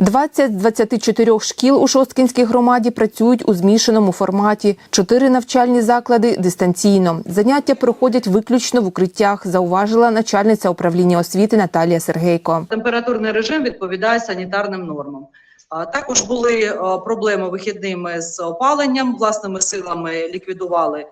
20 з 24 шкіл у Шосткінській громаді працюють у змішаному форматі. Чотири навчальні заклади дистанційно. Заняття проходять виключно в укриттях, зауважила начальниця управління освіти Наталія Сергейко. Температурний режим відповідає санітарним нормам. Також були е, проблеми вихідними з опаленням. Власними силами ліквідували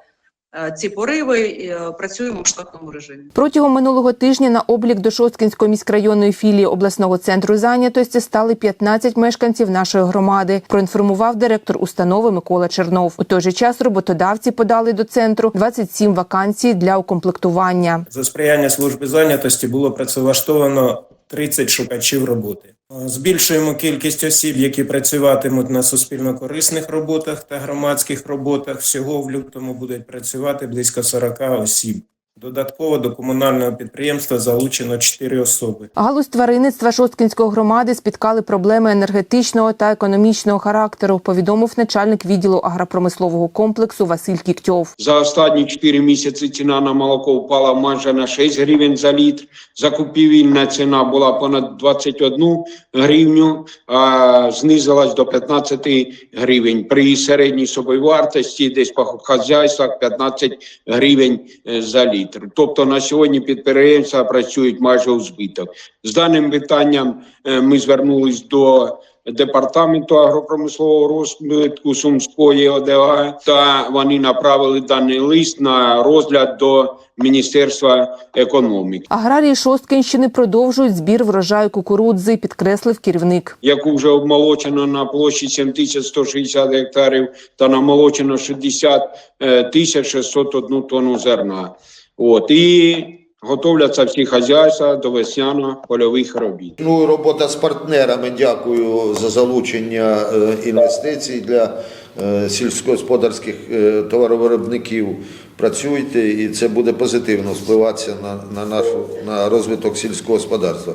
ці пориви. е, Працюємо в штатному режимі. Протягом минулого тижня на облік до Шосткінської міськрайонної філії обласного центру зайнятості стали 15 мешканців нашої громади. Проінформував директор установи Микола Чернов. У той же час роботодавці подали до центру 27 вакансій для укомплектування. За сприяння служби зайнятості було працевлаштовано 30 шукачів роботи. Збільшуємо кількість осіб, які працюватимуть на суспільно корисних роботах та громадських роботах. Всього в лютому будуть працювати близько 40 осіб. Додатково до комунального підприємства залучено 4 особи. Галузь тваринництва Шосткінської громади спіткали проблеми енергетичного та економічного характеру. Повідомив начальник відділу агропромислового комплексу Василь Кіктьов. За останні 4 місяці ціна на молоко впала майже на 6 гривень за літр. Закупівельна ціна була понад 21 гривню, а знизилась до 15 гривень. При середній собівартості десь по хазяйствах 15 гривень е, за літр. Тобто на сьогодні підприємства працюють майже у збиток. З даним питанням е, ми звернулись до департаменту агропромислового розвитку Сумської ОДА, та вони направили даний лист на розгляд до Міністерства економіки, Аграрії Шосткінщини продовжують збір врожаю кукурудзи, підкреслив керівник. яку вже обмолочено на площі 7160 гектарів та намолочено 60 е, тисяч 601 тонну зерна. От і готовляться всі хазяйства до весняно-польових робіт. Ну, робота з партнерами. Дякую за залучення е, інвестицій для е, сільськогосподарських е, товаровиробників. Працюйте, і це буде позитивно впливатися на, на нашу на розвиток сільського господарства.